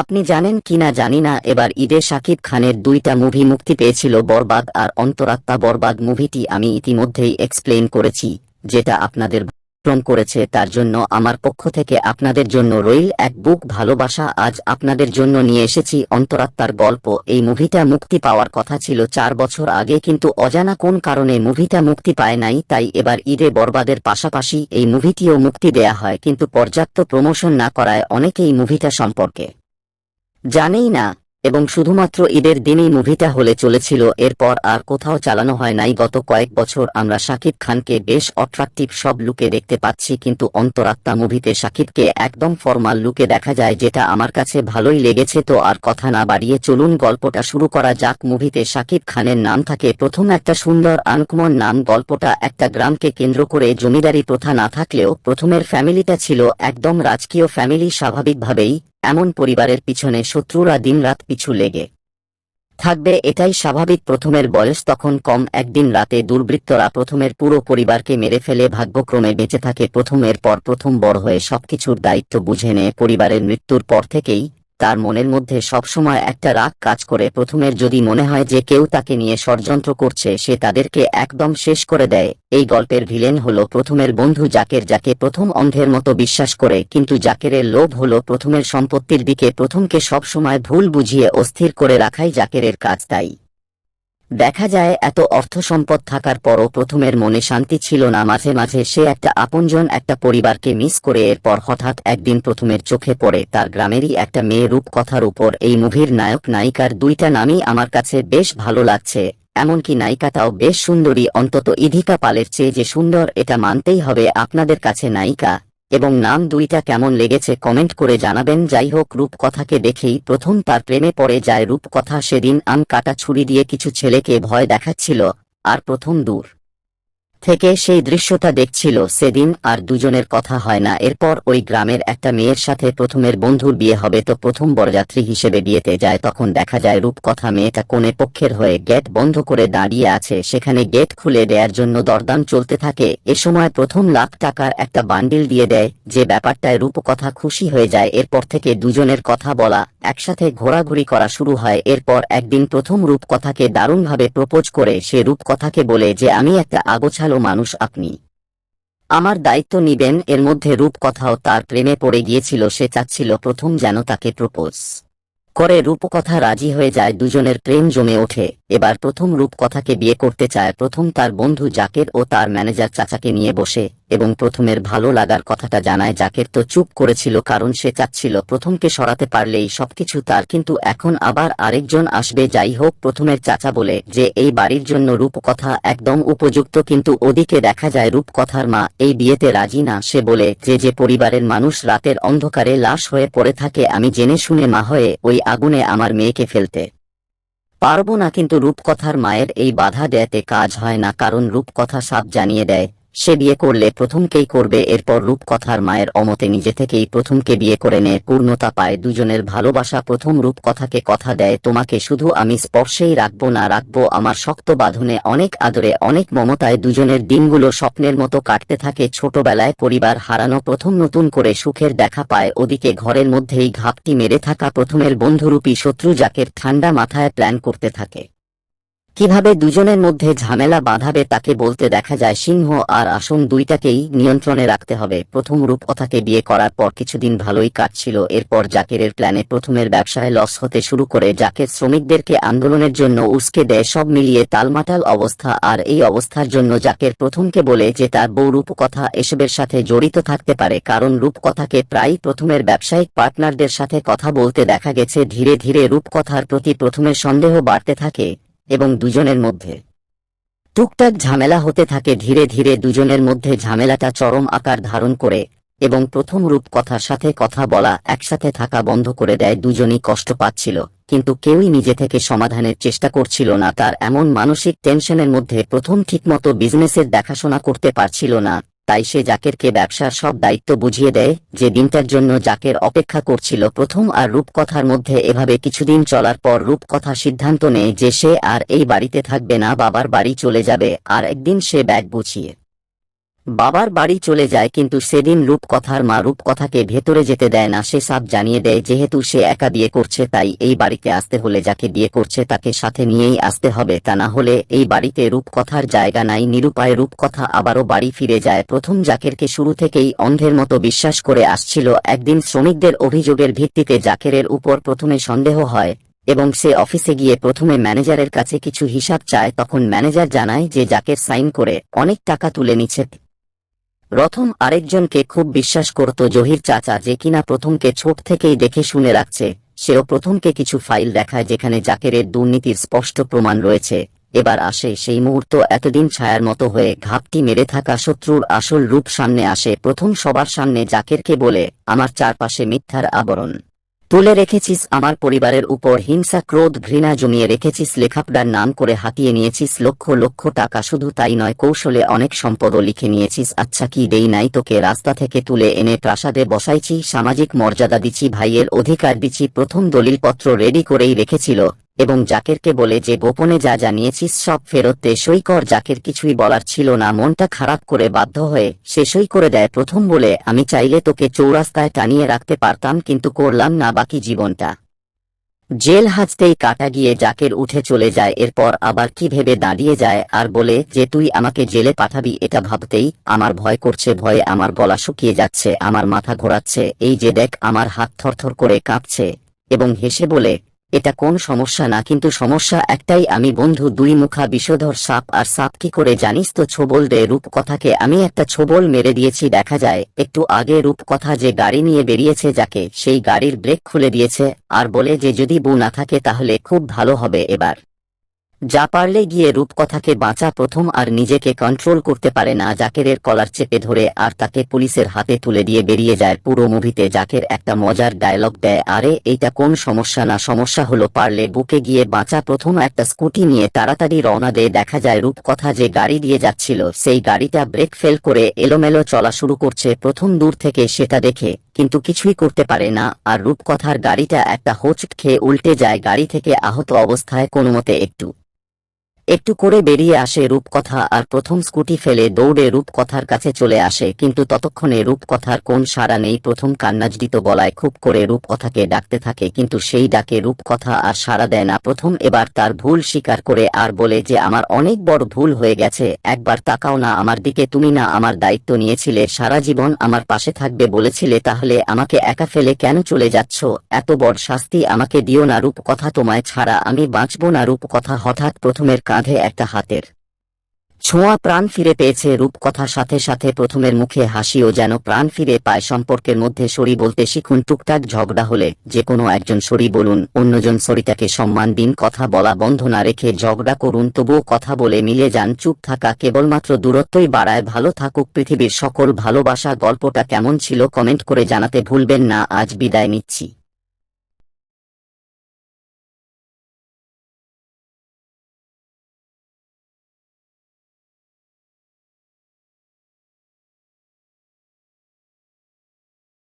আপনি জানেন কিনা জানি না, এবার ঈদে শাকিব খানের দুইটা মুভি মুক্তি পেয়েছিল, বরবাদ আর অন্তরাত্মা বরবাদ মুভিটি আমি ইতিমধ্যেই এক্সপ্লেন করেছি, যেটা আপনাদের ভ্রম করেছে, তার জন্য আমার পক্ষ থেকে আপনাদের জন্য রইল এক বুক ভালোবাসা, আজ আপনাদের জন্য নিয়ে এসেছি অন্তরাত্মার গল্প, এই মুভিটা মুক্তি পাওয়ার কথা ছিল চার বছর আগে, কিন্তু অজানা কোন কারণে মুভিটা মুক্তি পায় নাই, তাই এবার ঈদে বরবাদের পাশাপাশি এই মুভিটিও মুক্তি দেয়া হয়, কিন্তু পর্যাপ্ত প্রমোশন না করায় অনেকেই মুভিটা সম্পর্কে জানেই না, এবং শুধুমাত্র ঈদের দিনেই মুভিটা হলে চলেছিল, এরপর আর কোথাও চালানো হয় নাই। গত কয়েক বছর আমরা শাকিব খানকে বেশ অট্রাকটিভ সব লুকে দেখতে পাচ্ছি, কিন্তু অন্তরাত্মা মুভিতে শাকিবকে একদম ফর্মাল লুকে দেখা যায়, যেটা আমার কাছে ভালোই লেগেছে। তো আর কথা না বাড়িয়ে চলুন, গল্পটা শুরু করা যাক। মুভিতে শাকিব খানের নাম থাকে, প্রথম একটা সুন্দর আনকমন নাম, গল্পটা একটা গ্রামকে কেন্দ্র করে জমিদারি প্রথা না থাকলেও প্রথমের ফ্যামিলিটা ছিল একদম রাজকীয় ফ্যামিলি, স্বাভাবিকভাবেই এমন পরিবারের পিছনে শত্রুরা দিনরাত পিছু লেগে থাকবে, এটাই স্বাভাবিক। প্রথমের বয়স তখন কম, একদিন রাতে দুর্বৃত্তরা প্রথমের পুরো পরিবারকে মেরে ফেলে ভাগ্যক্রমে বেঁচে থাকে। প্রথমের পর প্রথম বড় হয়ে সবকিছুর দায়িত্ব বুঝে নেয়। পরিবারের মৃত্যুর পর থেকেই তার মনের মধ্যে সবসময় একটা রাগ কাজ করে। প্রথমের যদি মনে হয় যে কেউ তাকে নিয়ে ষড়যন্ত্র করছে, সে তাদেরকে একদম শেষ করে দেয়। এই গল্পের ভিলেন হল প্রথমের বন্ধু জাকের, যাকে প্রথম অন্ধের মতো বিশ্বাস করে, কিন্তু জাকেরের লোভ হল প্রথমের সম্পত্তির দিকে। প্রথমকে সবসময় ভুল বুঝিয়ে অস্থির করে রাখাই জাকেরের কাজ, তাই দেখা যায়, এত অর্থ সম্পদ থাকার পরও প্রথমের মনে শান্তি ছিল না। মাঝে মাঝে সে একটা আপনজন, একটা পরিবারকে মিস করে এরপর হঠাৎ একদিন প্রথমের চোখে পড়ে তার গ্রামেরই একটা মেয়ে রূপকথার উপর। এই মুভির নায়ক, নায়িকার দুইটা নামই আমার কাছে বেশ ভালো লাগছে। এমনকি নায়িকাটাও বেশ সুন্দরী। অন্তত ইধিকা পালের চেয়ে যে সুন্দর, এটা মানতেই হবে আপনাদের কাছে নায়িকা। এবং নাম দুইটা কেমন লেগেছে কমেন্ট করে জানাবেন। যাই হোক রূপকথাকে দেখেই প্রথম তার প্রেমে পড়ে যায় রূপকথা। সেদিন আম কাটা ছুরি দিয়ে কিছু ছেলেকে ভয় দেখাচ্ছিল, আর প্রথম দূর। থেকে সেই দৃশ্যটা দেখছিল সেদিন আর দুজনের কথা হয় না। এরপর ওই গ্রামের একটা মেয়ের সাথে প্রথমের বন্ধুর বিয়ে হবে তো প্রথম বরযাত্রী হিসেবে বিয়েতে যায়। তখন দেখা যায় রূপকথা মেয়েটা কোণে পক্ষের হয়ে গেট বন্ধ করে দাঁড়িয়ে আছে। সেখানে গেট খুলে দেওয়ার জন্য দরদাম চলতে থাকে। এ সময় প্রথম লাখ টাকার একটা বান্ডিল দিয়ে দেয়, যে ব্যাপারটায় রূপকথা খুশি হয়ে যায়। এরপর থেকে দুজনের কথা বলা, একসাথে ঘোরাঘুরি করা শুরু হয়। এরপর একদিন প্রথম রূপকথাকে দারুণভাবে প্রপোজ করে, সে রূপকথাকে বলে যে, আমি একটা আগোছালো মানুষ আপনি। আমার দায়িত্ব নিবেন, এর মধ্যে রূপকথাও তার প্রেমে পড়ে গিয়েছিল, সে চাচ্ছিল প্রথম যেন তাকে প্রপোজ। করে রূপকথা রাজি হয়ে যায় দুজনের প্রেম জমে ওঠে। এবার প্রথম রূপকথাকে বিয়ে করতে চায় প্রথম তার বন্ধু জাকের ও তার ম্যানেজার চাচাকে নিয়ে বসে, এবং প্রথমের ভালো লাগার কথাটা জানায় জাকের তো চুপ করেছিল কারণ সে চাচ্ছিল প্রথমকে সরাতে পারলেই সবকিছু তার, কিন্তু এখন আবার আরেকজন আসবে যাই হোক প্রথমের চাচা বলে যে এই বাড়ির জন্য রূপকথা একদম উপযুক্ত কিন্তু ওদিকে দেখা যায় রূপকথার মা এই বিয়েতে রাজি না, সে বলে যে যে পরিবারের মানুষ রাতের অন্ধকারে লাশ হয়ে পড়ে থাকে আমি জেনে শুনে মা হয়ে ওই আগুনে আমার মেয়েকে ফেলতে। পারব না কিন্তু রূপকথার মায়ের এই বাধা দেয়াতে কাজ হয় না, কারণ রূপকথা সাপ জানিয়ে দেয়। সে বিয়ে করলে প্রথমকেই করবে, এরপর রূপকথার মায়ের অমতে নিজে থেকেই প্রথমকে বিয়ে করে নেয় পূর্ণতা পায় দুজনের ভালোবাসা, প্রথম রূপকথাকে কথা দেয়, তোমাকে শুধু আমি স্পর্শেই রাখব না, রাখব আমার শক্ত বাঁধনে অনেক আদরে, অনেক মমতায় দুজনের দিনগুলো স্বপ্নের মতো কাটতে থাকে। ছোটবেলায় পরিবার হারানো প্রথম নতুন করে সুখের দেখা পায়। ওদিকে ঘরের মধ্যেই ঘাপটি মেরে থাকা প্রথমের বন্ধুরূপী শত্রু জাকের ঠান্ডা মাথায় প্ল্যান করতে থাকে। কীভাবে দুজনের মধ্যে ঝামেলা বাঁধাবে তাকে বলতে দেখা যায় সিংহ আর আসন দুইটাকেই নিয়ন্ত্রণে রাখতে হবে। প্রথম রূপকথাকে বিয়ে করার পর কিছুদিন ভালোই কাটছিল, এরপর জাকেরের প্ল্যানে প্রথমের ব্যবসায় লস হতে শুরু করে জাকের শ্রমিকদেরকে আন্দোলনের জন্য উস্কে দেয় সব মিলিয়ে তালমাটাল অবস্থা। আর এই অবস্থার জন্য জাকের প্রথমকে বলে যে তার বউ রূপকথা এসবের সাথে জড়িত থাকতে পারে, কারণ রূপকথাকে প্রায় প্রথমের ব্যবসায়িক পার্টনারদের সাথে কথা বলতে দেখা গেছে। ধীরে ধীরে রূপকথার প্রতি প্রথমের সন্দেহ বাড়তে থাকে। এবং দুজনের মধ্যে। টুকটাক ঝামেলা হতে থাকে, ধীরে ধীরে দুজনের মধ্যে ঝামেলাটা চরম আকার ধারণ করে এবং প্রথম রূপ কথার সাথে কথা বলা, একসাথে থাকা বন্ধ করে দেয়, দুজনই কষ্ট পাচ্ছিল। কিন্তু কেউই নিজে থেকে সমাধানের চেষ্টা করছিল না, তার এমন মানসিক টেনশনের মধ্যে প্রথম ঠিকমতো বিজনেসের দেখাশোনা করতে পারছিল না। তাই সে জাকেরকে ব্যবসার সব দায়িত্ব বুঝিয়ে দেয়, যে দিনটার জন্য জাকের অপেক্ষা করছিল প্রথম আর রূপকথার মধ্যে এভাবে কিছুদিন চলার পর রূপকথা সিদ্ধান্ত নেয় যে সে আর এই বাড়িতে থাকবে না, বাবার বাড়ি চলে যাবে, আর একদিন সে ব্যাগ বুঝিয়ে বাবার বাড়ি চলে যায় কিন্তু সেদিন রূপকথার মা রূপকথাকে ভেতরে যেতে দেয় না, সে সাপ জানিয়ে দেয়, যেহেতু সে একা বিয়ে করছে, তাই এই বাড়িতে আসতে হলে যাকে বিয়ে করছে তাকে সাথে নিয়েই আসতে হবে। তা না হলে এই বাড়িতে রূপকথার জায়গা নাই। নিরুপায় রূপকথা আবারও বাড়ি ফিরে যায়। প্রথম জাকেরকে শুরু থেকেই অন্ধের মতো বিশ্বাস করে আসছিল। একদিন শ্রমিকদের অভিযোগের ভিত্তিতে জাকেরের উপর প্রথমে সন্দেহ হয় এবং সে অফিসে গিয়ে প্রথমে ম্যানেজারের কাছে কিছু হিসাব চায়। তখন ম্যানেজার জানায় যে জাকের সাইন করে অনেক টাকা তুলে নিচ্ছে। রথম আরেকজনকে খুব বিশ্বাস করত জহির চাচা যে কিনা প্রথমকে ছোট থেকেই দেখে শুনে রাখছে, সেও প্রথমকে কিছু ফাইল দেখায় যেখানে জাকেরের দুর্নীতির স্পষ্ট প্রমাণ রয়েছে। এবার আসে সেই মুহূর্ত এতদিন ছায়ার মতো হয়ে ঘাপটি মেরে থাকা শত্রুর আসল রূপ সামনে আসে। প্রথম সবার সামনে জাকেরকে বলে, আমার চারপাশে মিথ্যার আবরণ। তুলে রেখেছিস, আমার পরিবারের উপর হিংসা, ক্রোধ, ঘৃণা জমিয়ে রেখেছিস, লেখাপড়ার নাম করে হাতিয়ে নিয়েছিস, লক্ষ লক্ষ টাকা শুধু তাই নয়, কৌশলে অনেক সম্পদও লিখে নিয়েছিস আচ্ছা কি দেই নাই তোকে, রাস্তা থেকে তুলে এনে প্রাসাদে বসাইছি, সামাজিক মর্যাদা দিচ্ছি, ভাইয়ের অধিকার দিচ্ছি, প্রথম দলিলপত্র রেডি করেই রেখেছিল। এবং জাকেরকে বলে যে, গোপনে যা জানিয়েছিস সব ফেরত দে। সই কর জাকের কিছুই বলার ছিল না। মনটা খারাপ করে বাধ্য হয়ে সে সই করে দেয়। প্রথম বলে, আমি চাইলে তোকে চৌরাস্তায় টানিয়ে রাখতে পারতাম, কিন্তু করলাম না বাকি জীবনটা। জেল হাজতেই কাটা গিয়ে জাকের উঠে চলে যায়। এরপর আবার কি ভেবে দাঁড়িয়ে যায় আর বলে যে, তুই আমাকে জেলে পাঠাবি এটা ভাবতেই আমার ভয় করছে, ভয়ে আমার গলা শুকিয়ে যাচ্ছে, আমার মাথা ঘোরাচ্ছে। এই যে দেখ, আমার হাত থরথর করে কাঁপছে। এবং হেসে বলে এটা কোন সমস্যা না, কিন্তু সমস্যা একটাই, আমি বন্ধু দুই মুখা বিষধর সাপ, আর সাপ কি করে জানিস তো ছোবল দে রূপকথাকে, আমি একটা ছোবল মেরে দিয়েছি, দেখা যায়, একটু আগে রূপকথা যে গাড়ি নিয়ে বেরিয়েছে যাকে, সেই গাড়ির ব্রেক খুলে দিয়েছে, আর বলে যে যদি বউ না থাকে তাহলে খুব ভালো হবে এবার। যা পারলে গিয়ে রূপকথাকে বাঁচা প্রথম আর নিজেকে কন্ট্রোল করতে পারে না। জাকেরের কলার চেপে ধরে আর তাকে পুলিশের হাতে তুলে দিয়ে বেরিয়ে যায় পুরো মুভিতে জাকের একটা মজার ডায়লগ দেয়, আরে, এইটা কোন সমস্যা না? সমস্যা হলো পারলে বুকে গিয়ে বাঁচা প্রথম একটা স্কুটি নিয়ে তাড়াতাড়ি রওনা দিয়ে দেখা যায় রূপকথা যে গাড়ি দিয়ে যাচ্ছিল, সেই গাড়িটা ব্রেক ফেল করে এলোমেলো চলা শুরু করছে। প্রথম দূর থেকে সেটা দেখে কিন্তু কিছুই করতে পারে না। আর রূপকথার গাড়িটা একটা হোঁচট খেয়ে উল্টে যায়। গাড়ি থেকে আহত অবস্থায় কোনোমতে একটু একটু করে বেরিয়ে আসে রূপকথা আর প্রথম স্কুটি ফেলে দৌড়ে রূপকথার কাছে চলে আসে, কিন্তু ততক্ষণে রূপকথার কোন সাড়া নেই। প্রথম কান্নাজডিত গলায় খুব করে রূপকথাকে ডাকতে থাকে, কিন্তু সেই ডাকে রূপকথা আর সাড়া দেয় না। প্রথম এবার তার ভুল স্বীকার করে আর বলে যে, আমার অনেক বড় ভুল হয়ে গেছে, একবার তাকাও না আমার দিকে, তুমি না আমার দায়িত্ব নিয়েছিলে, সারা জীবন আমার পাশে থাকবে বলেছিলে, তাহলে আমাকে একা ফেলে কেন চলে যাচ্ছ? এত বড় শাস্তি আমাকে দিও না রূপকথা তোমায় ছাড়া, আমি বাঁচব না রূপকথা। হঠাৎ প্রথমের কাঁধে একটা হাতের ছোঁয়া প্রাণ ফিরে পেয়েছে রূপকথার সাথে সাথে প্রথমের মুখে হাসিও যেন প্রাণ ফিরে পায় সম্পর্কের মধ্যে সরি বলতে শিখুন টুকটাক ঝগড়া হলে যে কোনো একজন সরি বলুন, অন্যজন সরিটাকে সম্মান দিন, কথা বলা বন্ধ না রেখে ঝগড়া করুন, তবুও কথা বলে মিলে যান, চুপ থাকা কেবলমাত্র দূরত্বই বাড়ায়, ভালো থাকুক পৃথিবীর সকল ভালোবাসা, গল্পটা কেমন ছিল, কমেন্ট করে জানাতে ভুলবেন না, আজ বিদায় নিচ্ছি।